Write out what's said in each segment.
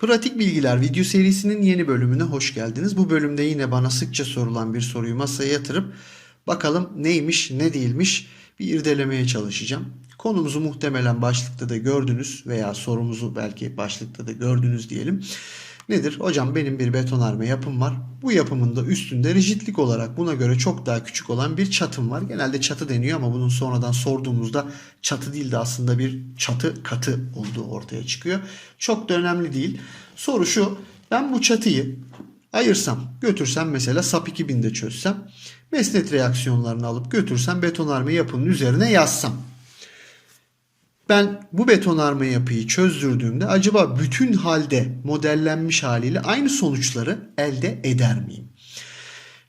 Pratik Bilgiler video serisinin yeni bölümüne hoş geldiniz. Bu bölümde yine bana sıkça sorulan bir soruyu masaya yatırıp bakalım neymiş ne değilmiş bir irdelemeye çalışacağım. Konumuzu muhtemelen başlıkta da gördünüz veya sorumuzu belki başlıkta da gördünüz diyelim. Nedir? Hocam benim bir betonarme yapım var. Bu yapımın da üstünde rigidlik olarak buna göre çok daha küçük olan bir çatım var. Genelde çatı deniyor ama bunun sonradan sorduğumuzda çatı değil de aslında bir çatı katı olduğu ortaya çıkıyor. Çok da önemli değil. Soru şu. Ben bu çatıyı ayırsam, götürsem mesela SAP 2000'de çözsem, mesnet reaksiyonlarını alıp götürsem betonarme yapının üzerine yazsam. Ben bu betonarme yapıyı çözdürdüğümde acaba bütün halde modellenmiş haliyle aynı sonuçları elde eder miyim?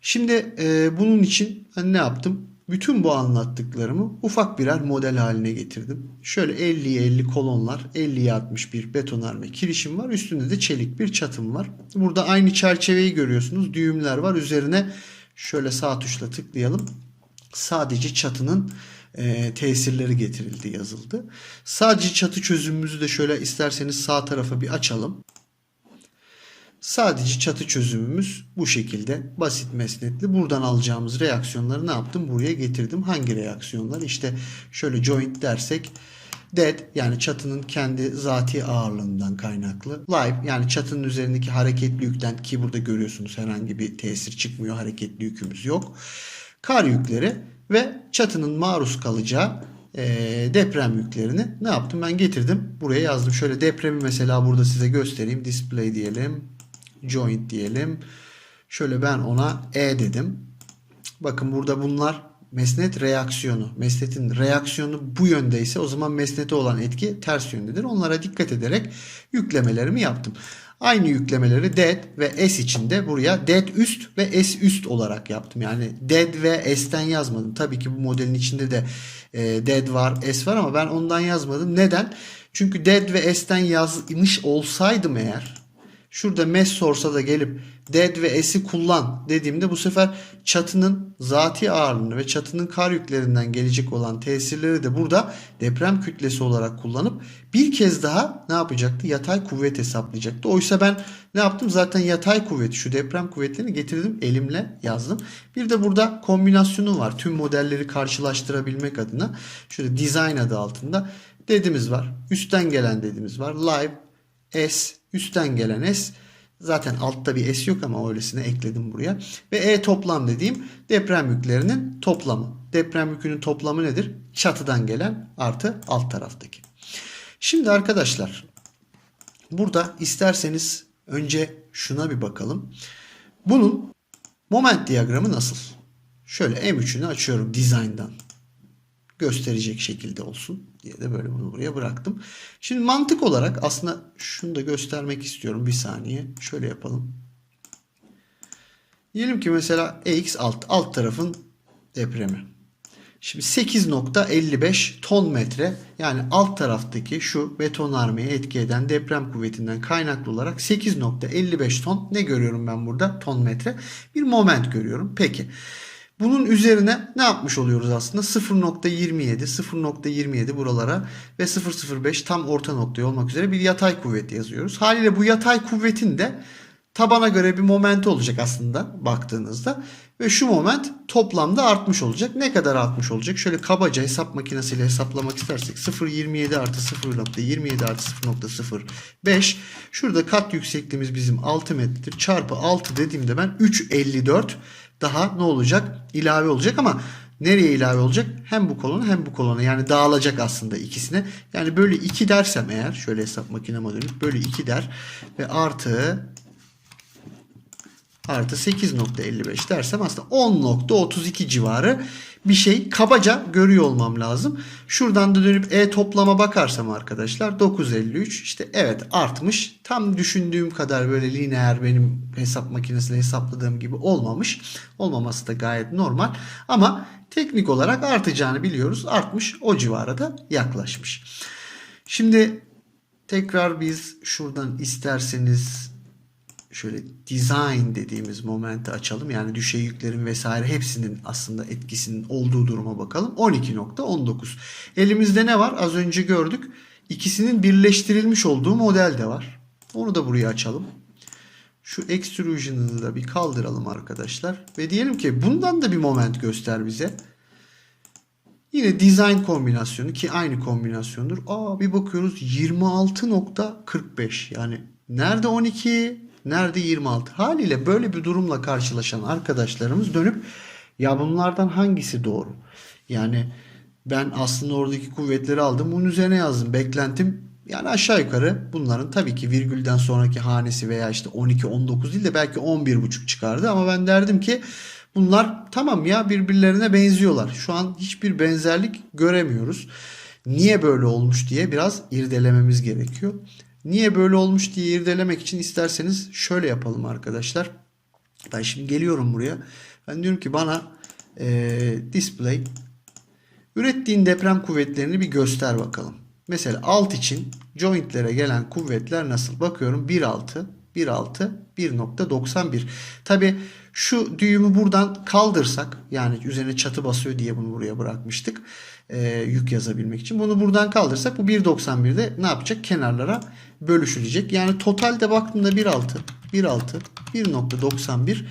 Şimdi e, bunun için ben ne yaptım? Bütün bu anlattıklarımı ufak birer model haline getirdim. Şöyle 50'ye 50 kolonlar, 50'ye 61 betonarme kirişim var. Üstünde de çelik bir çatım var. Burada aynı çerçeveyi görüyorsunuz. Düğümler var. Üzerine şöyle sağ tuşla tıklayalım. Sadece çatının e, tesirleri getirildi yazıldı. Sadece çatı çözümümüzü de şöyle isterseniz sağ tarafa bir açalım. Sadece çatı çözümümüz bu şekilde basit mesnetli. Buradan alacağımız reaksiyonları ne yaptım? Buraya getirdim. Hangi reaksiyonlar? İşte şöyle joint dersek dead yani çatının kendi zati ağırlığından kaynaklı. Live yani çatının üzerindeki hareketli yükten ki burada görüyorsunuz herhangi bir tesir çıkmıyor. Hareketli yükümüz yok. Kar yükleri ve çatının maruz kalacağı e, deprem yüklerini ne yaptım? Ben getirdim. Buraya yazdım. Şöyle depremi mesela burada size göstereyim. Display diyelim. Joint diyelim. Şöyle ben ona E dedim. Bakın burada bunlar mesnet reaksiyonu. Mesnetin reaksiyonu bu yöndeyse o zaman mesnete olan etki ters yöndedir. Onlara dikkat ederek yüklemelerimi yaptım. Aynı yüklemeleri dead ve s içinde buraya dead üst ve s üst olarak yaptım. Yani dead ve s'ten yazmadım. Tabii ki bu modelin içinde de e, dead var, s var ama ben ondan yazmadım. Neden? Çünkü dead ve s'ten yazmış olsaydım eğer Şurada mes sorsa da gelip dead ve s'i kullan dediğimde bu sefer çatının zati ağırlığını ve çatının kar yüklerinden gelecek olan tesirleri de burada deprem kütlesi olarak kullanıp bir kez daha ne yapacaktı? Yatay kuvvet hesaplayacaktı. Oysa ben ne yaptım? Zaten yatay kuvveti şu deprem kuvvetlerini getirdim elimle yazdım. Bir de burada kombinasyonu var. Tüm modelleri karşılaştırabilmek adına. Şöyle design adı altında dedimiz var. Üstten gelen dedimiz var. Live S üstten gelen S zaten altta bir S yok ama öylesine ekledim buraya. Ve E toplam dediğim deprem yüklerinin toplamı. Deprem yükünün toplamı nedir? Çatıdan gelen artı alt taraftaki. Şimdi arkadaşlar burada isterseniz önce şuna bir bakalım. Bunun moment diyagramı nasıl? Şöyle M3'ünü açıyorum design'dan gösterecek şekilde olsun diye de böyle bunu buraya bıraktım. Şimdi mantık olarak aslında şunu da göstermek istiyorum bir saniye. Şöyle yapalım. Diyelim ki mesela EX alt, alt tarafın depremi. Şimdi 8.55 ton metre yani alt taraftaki şu betonarmeye etki eden deprem kuvvetinden kaynaklı olarak 8.55 ton ne görüyorum ben burada ton metre? Bir moment görüyorum. Peki. Bunun üzerine ne yapmış oluyoruz aslında? 0.27, 0.27 buralara ve 0.05 tam orta noktaya olmak üzere bir yatay kuvvet yazıyoruz. Haliyle bu yatay kuvvetin de tabana göre bir momenti olacak aslında baktığınızda. Ve şu moment toplamda artmış olacak. Ne kadar artmış olacak? Şöyle kabaca hesap makinesiyle hesaplamak istersek 0.27 artı 0.27 artı 0.05 şurada kat yüksekliğimiz bizim 6 metredir. Çarpı 6 dediğimde ben 3.54 daha ne olacak? İlave olacak ama nereye ilave olacak? Hem bu kolona hem bu kolona. Yani dağılacak aslında ikisine. Yani böyle 2 dersem eğer şöyle hesap makineme dönüp böyle 2 der ve artı artı 8.55 dersem aslında 10.32 civarı bir şey kabaca görüyor olmam lazım. Şuradan da dönüp e toplama bakarsam arkadaşlar 9.53 işte evet artmış. Tam düşündüğüm kadar böyle lineer benim hesap makinesiyle hesapladığım gibi olmamış. Olmaması da gayet normal ama teknik olarak artacağını biliyoruz. Artmış o civara da yaklaşmış. Şimdi tekrar biz şuradan isterseniz şöyle design dediğimiz momenti açalım. Yani düşey yüklerin vesaire hepsinin aslında etkisinin olduğu duruma bakalım. 12.19. Elimizde ne var? Az önce gördük. İkisinin birleştirilmiş olduğu model de var. Onu da buraya açalım. Şu extrusion'ını da bir kaldıralım arkadaşlar. Ve diyelim ki bundan da bir moment göster bize. Yine design kombinasyonu ki aynı kombinasyondur. Aa bir bakıyoruz 26.45 yani nerede 12 nerede 26 haliyle böyle bir durumla karşılaşan arkadaşlarımız dönüp ya bunlardan hangisi doğru? Yani ben aslında oradaki kuvvetleri aldım bunun üzerine yazdım. Beklentim yani aşağı yukarı bunların tabii ki virgülden sonraki hanesi veya işte 12 19 değil de belki 11.5 çıkardı ama ben derdim ki Bunlar tamam ya birbirlerine benziyorlar. Şu an hiçbir benzerlik göremiyoruz. Niye böyle olmuş diye biraz irdelememiz gerekiyor. Niye böyle olmuş diye irdelemek için isterseniz şöyle yapalım arkadaşlar. Ben şimdi geliyorum buraya. Ben diyorum ki bana e, display ürettiğin deprem kuvvetlerini bir göster bakalım. Mesela alt için jointlere gelen kuvvetler nasıl? Bakıyorum 1.6, 1.6, 1.91. Tabi şu düğümü buradan kaldırsak yani üzerine çatı basıyor diye bunu buraya bırakmıştık. E, yük yazabilmek için. Bunu buradan kaldırsak bu 1.91'de ne yapacak? Kenarlara bölüşülecek. Yani totalde baktığımda 1.6, 1.6, 1.91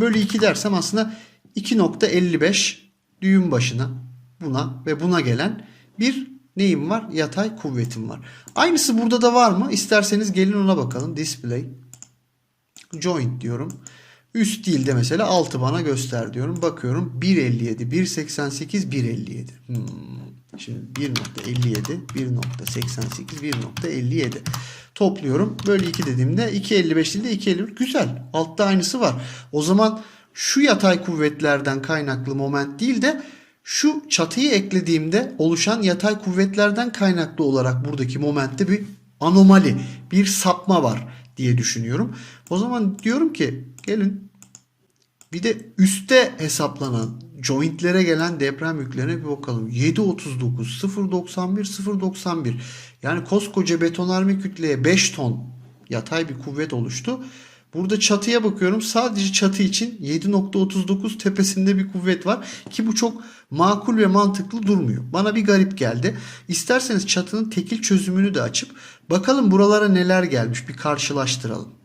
bölü 2 dersem aslında 2.55 düğüm başına buna ve buna gelen bir neyim var? Yatay kuvvetim var. Aynısı burada da var mı? İsterseniz gelin ona bakalım. Display. Joint diyorum. Üst dilde mesela 6 bana göster diyorum. Bakıyorum 1.57, 1.88, 1.57. Hmm. Şimdi 1.57, 1.88, 1.57. Topluyorum. Böyle 2 dediğimde 2.55 değil de 2.51. Güzel. Altta aynısı var. O zaman şu yatay kuvvetlerden kaynaklı moment değil de şu çatıyı eklediğimde oluşan yatay kuvvetlerden kaynaklı olarak buradaki momentte bir anomali, bir sapma var diye düşünüyorum. O zaman diyorum ki gelin bir de üste hesaplanan jointlere gelen deprem yüklerine bir bakalım. 7.39, 0.91, 0.91. Yani koskoca betonarme kütleye 5 ton yatay bir kuvvet oluştu. Burada çatıya bakıyorum. Sadece çatı için 7.39 tepesinde bir kuvvet var ki bu çok makul ve mantıklı durmuyor. Bana bir garip geldi. İsterseniz çatının tekil çözümünü de açıp bakalım buralara neler gelmiş bir karşılaştıralım.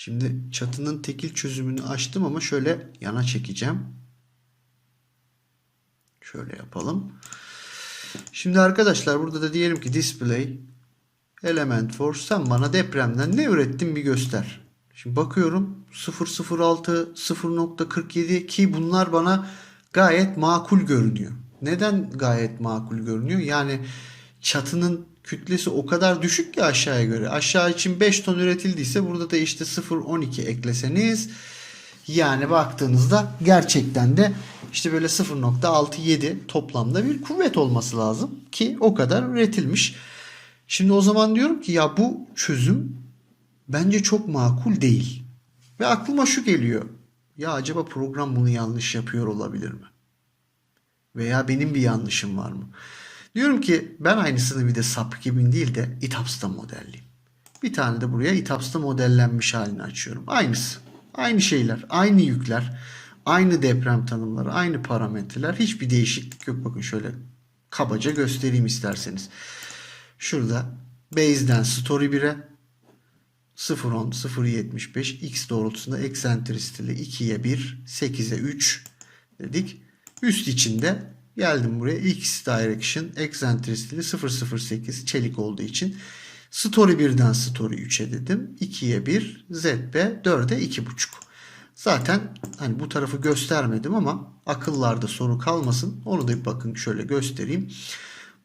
Şimdi çatının tekil çözümünü açtım ama şöyle yana çekeceğim. Şöyle yapalım. Şimdi arkadaşlar burada da diyelim ki display element force sen bana depremden ne ürettin bir göster. Şimdi bakıyorum 006 0.47 ki bunlar bana gayet makul görünüyor. Neden gayet makul görünüyor? Yani çatının kütlesi o kadar düşük ki aşağıya göre. Aşağı için 5 ton üretildiyse burada da işte 0.12 ekleseniz yani baktığınızda gerçekten de işte böyle 0.67 toplamda bir kuvvet olması lazım ki o kadar üretilmiş. Şimdi o zaman diyorum ki ya bu çözüm bence çok makul değil. Ve aklıma şu geliyor. Ya acaba program bunu yanlış yapıyor olabilir mi? Veya benim bir yanlışım var mı? Diyorum ki ben aynısını bir de SAP gibi değil de İTAPS'ta modelleyeyim. Bir tane de buraya İTAPS'ta modellenmiş halini açıyorum. Aynısı. Aynı şeyler, aynı yükler, aynı deprem tanımları, aynı parametreler. Hiçbir değişiklik yok. Bakın şöyle kabaca göstereyim isterseniz. Şurada base'den story 1'e 0.10, 0.75 x doğrultusunda eksentristili 2'ye 1, 8'e 3 dedik. Üst içinde geldim buraya x direction eksentristili 0.08 çelik olduğu için story 1'den story 3'e dedim. 2'ye 1, zb 4'e 2.5. Zaten hani bu tarafı göstermedim ama akıllarda soru kalmasın. Onu da bir bakın şöyle göstereyim.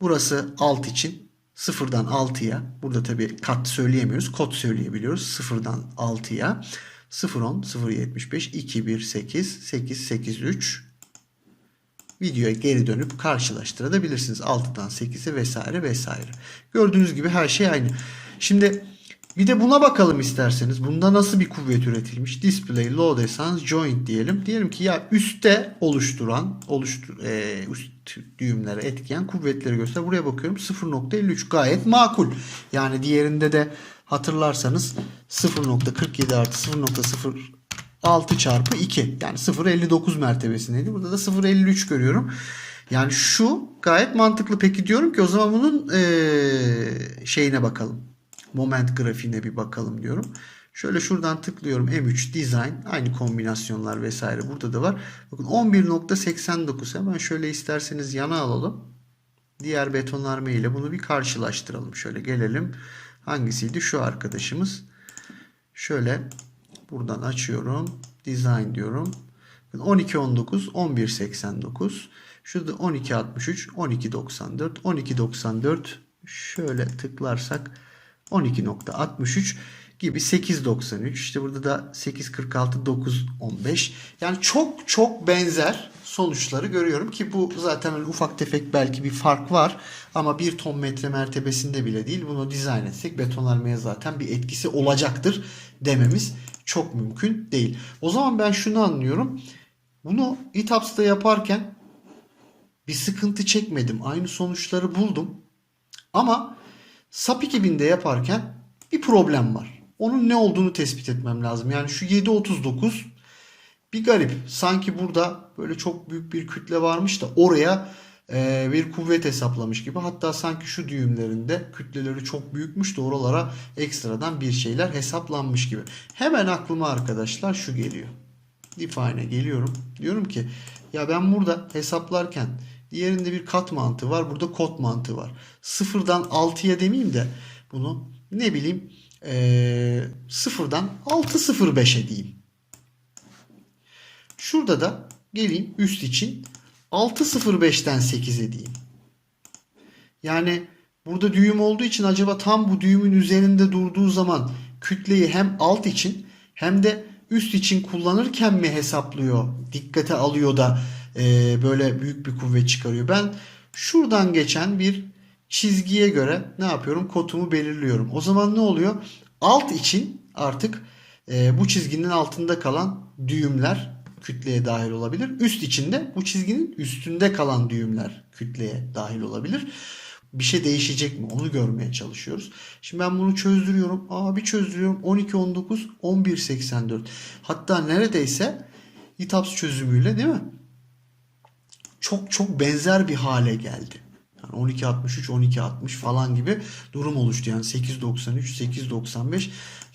Burası alt için Sıfırdan 6'ya burada tabi kat söyleyemiyoruz. Kod söyleyebiliyoruz. Sıfırdan 6'ya 0.10, 0.75, 2.1.8, 8.8.3 videoya geri dönüp karşılaştırabilirsiniz. 6'dan 8'e vesaire vesaire. Gördüğünüz gibi her şey aynı. Şimdi bir de buna bakalım isterseniz. Bunda nasıl bir kuvvet üretilmiş? Display, load essence, joint diyelim. Diyelim ki ya üstte oluşturan, oluştur, e, üst düğümlere etkileyen kuvvetleri göster. Buraya bakıyorum 0.53 gayet makul. Yani diğerinde de hatırlarsanız 0.47 artı 0.06 çarpı 2 yani 0.59 mertebesindeydi. Burada da 0.53 görüyorum. Yani şu gayet mantıklı. Peki diyorum ki o zaman bunun ee, şeyine bakalım moment grafiğine bir bakalım diyorum. Şöyle şuradan tıklıyorum M3 Design. Aynı kombinasyonlar vesaire burada da var. Bakın 11.89 hemen şöyle isterseniz yana alalım. Diğer betonarme ile bunu bir karşılaştıralım. Şöyle gelelim. Hangisiydi? Şu arkadaşımız. Şöyle buradan açıyorum. Design diyorum. 12.19, 11.89. Şurada 12.63, 12.94, 12.94 şöyle tıklarsak 12.63 gibi 8.93 işte burada da 8.46 9.15 yani çok çok benzer sonuçları görüyorum ki bu zaten hani ufak tefek belki bir fark var ama bir ton metre mertebesinde bile değil bunu dizayn etsek betonarmeye zaten bir etkisi olacaktır dememiz çok mümkün değil. O zaman ben şunu anlıyorum. Bunu ETAPS'ta yaparken bir sıkıntı çekmedim. Aynı sonuçları buldum. Ama SAP 2000'de yaparken bir problem var. Onun ne olduğunu tespit etmem lazım. Yani şu 739 bir garip. Sanki burada böyle çok büyük bir kütle varmış da oraya bir kuvvet hesaplamış gibi. Hatta sanki şu düğümlerinde kütleleri çok büyükmüş de oralara ekstradan bir şeyler hesaplanmış gibi. Hemen aklıma arkadaşlar şu geliyor. Define'e geliyorum. Diyorum ki ya ben burada hesaplarken diğerinde bir kat mantığı var. Burada kod mantığı var. Sıfırdan 6'ya demeyeyim de bunu ne bileyim ee, sıfırdan 605'e diyeyim. Şurada da geleyim üst için 605'ten 8'e diyeyim. Yani burada düğüm olduğu için acaba tam bu düğümün üzerinde durduğu zaman kütleyi hem alt için hem de üst için kullanırken mi hesaplıyor, dikkate alıyor da e, böyle büyük bir kuvvet çıkarıyor. Ben şuradan geçen bir çizgiye göre ne yapıyorum? Kotumu belirliyorum. O zaman ne oluyor? Alt için artık e, bu çizginin altında kalan düğümler kütleye dahil olabilir. Üst içinde bu çizginin üstünde kalan düğümler kütleye dahil olabilir. Bir şey değişecek mi? Onu görmeye çalışıyoruz. Şimdi ben bunu çözdürüyorum. Aa bir çözdürüyorum. 12 19 11 84. Hatta neredeyse İTAPS çözümüyle değil mi? Çok çok benzer bir hale geldi. Yani 12.63, 12.60 falan gibi durum oluştu. Yani 8.93, 8.95.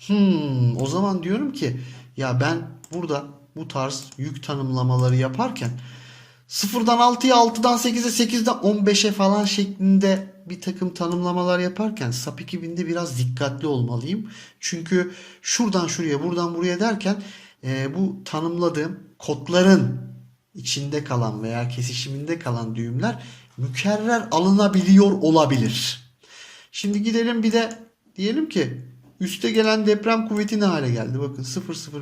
Hmm, o zaman diyorum ki ya ben burada bu tarz yük tanımlamaları yaparken sıfırdan 6'ya 6'dan 8'e 8'den 15'e falan şeklinde bir takım tanımlamalar yaparken SAP 2000'de biraz dikkatli olmalıyım. Çünkü şuradan şuraya buradan buraya derken e, bu tanımladığım kodların içinde kalan veya kesişiminde kalan düğümler mükerrer alınabiliyor olabilir. Şimdi gidelim bir de diyelim ki üste gelen deprem kuvveti ne hale geldi? Bakın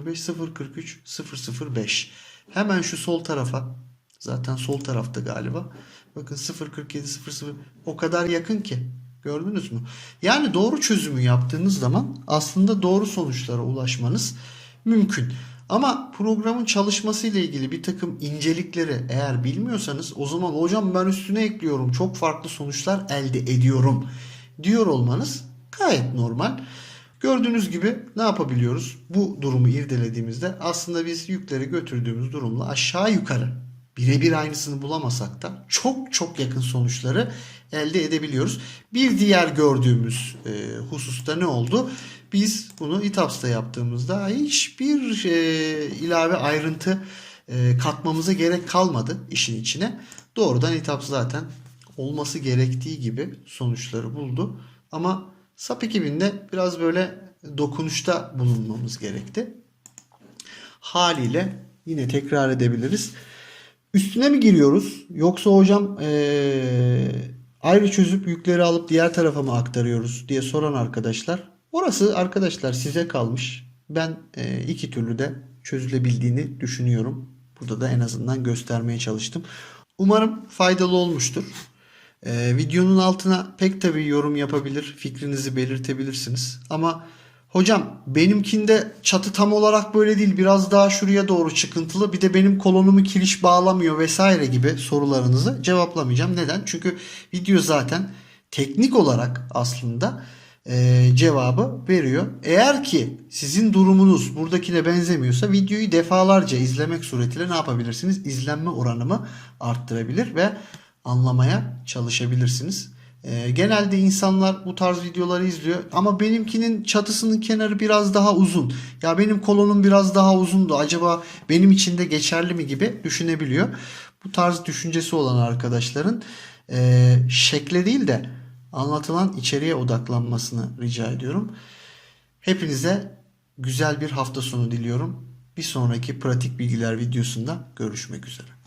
005, 043, 005. Hemen şu sol tarafa zaten sol tarafta galiba. Bakın 047, 00 o kadar yakın ki. Gördünüz mü? Yani doğru çözümü yaptığınız zaman aslında doğru sonuçlara ulaşmanız mümkün. Ama programın çalışması ile ilgili bir takım incelikleri eğer bilmiyorsanız o zaman hocam ben üstüne ekliyorum çok farklı sonuçlar elde ediyorum diyor olmanız gayet normal. Gördüğünüz gibi ne yapabiliyoruz? Bu durumu irdelediğimizde aslında biz yükleri götürdüğümüz durumla aşağı yukarı birebir aynısını bulamasak da çok çok yakın sonuçları elde edebiliyoruz. Bir diğer gördüğümüz e, hususta ne oldu? Biz bunu İTAPS'ta yaptığımızda hiçbir e, ilave ayrıntı e, katmamıza gerek kalmadı işin içine. Doğrudan İTAPS zaten olması gerektiği gibi sonuçları buldu. Ama SAP 2000'de biraz böyle dokunuşta bulunmamız gerekti. Haliyle yine tekrar edebiliriz. Üstüne mi giriyoruz? Yoksa hocam ee, ayrı çözüp yükleri alıp diğer tarafa mı aktarıyoruz diye soran arkadaşlar. Orası arkadaşlar size kalmış. Ben e, iki türlü de çözülebildiğini düşünüyorum. Burada da en azından göstermeye çalıştım. Umarım faydalı olmuştur. Ee, videonun altına pek tabii yorum yapabilir, fikrinizi belirtebilirsiniz. Ama hocam benimkinde çatı tam olarak böyle değil, biraz daha şuraya doğru çıkıntılı. Bir de benim kolonumu kiriş bağlamıyor vesaire gibi sorularınızı cevaplamayacağım. Neden? Çünkü video zaten teknik olarak aslında e, cevabı veriyor. Eğer ki sizin durumunuz buradakine benzemiyorsa videoyu defalarca izlemek suretiyle ne yapabilirsiniz? İzlenme oranımı arttırabilir ve anlamaya çalışabilirsiniz. Ee, genelde insanlar bu tarz videoları izliyor ama benimkinin çatısının kenarı biraz daha uzun. Ya benim kolonum biraz daha uzundu. Acaba benim için de geçerli mi gibi düşünebiliyor. Bu tarz düşüncesi olan arkadaşların e, şekle değil de anlatılan içeriğe odaklanmasını rica ediyorum. Hepinize güzel bir hafta sonu diliyorum. Bir sonraki pratik bilgiler videosunda görüşmek üzere.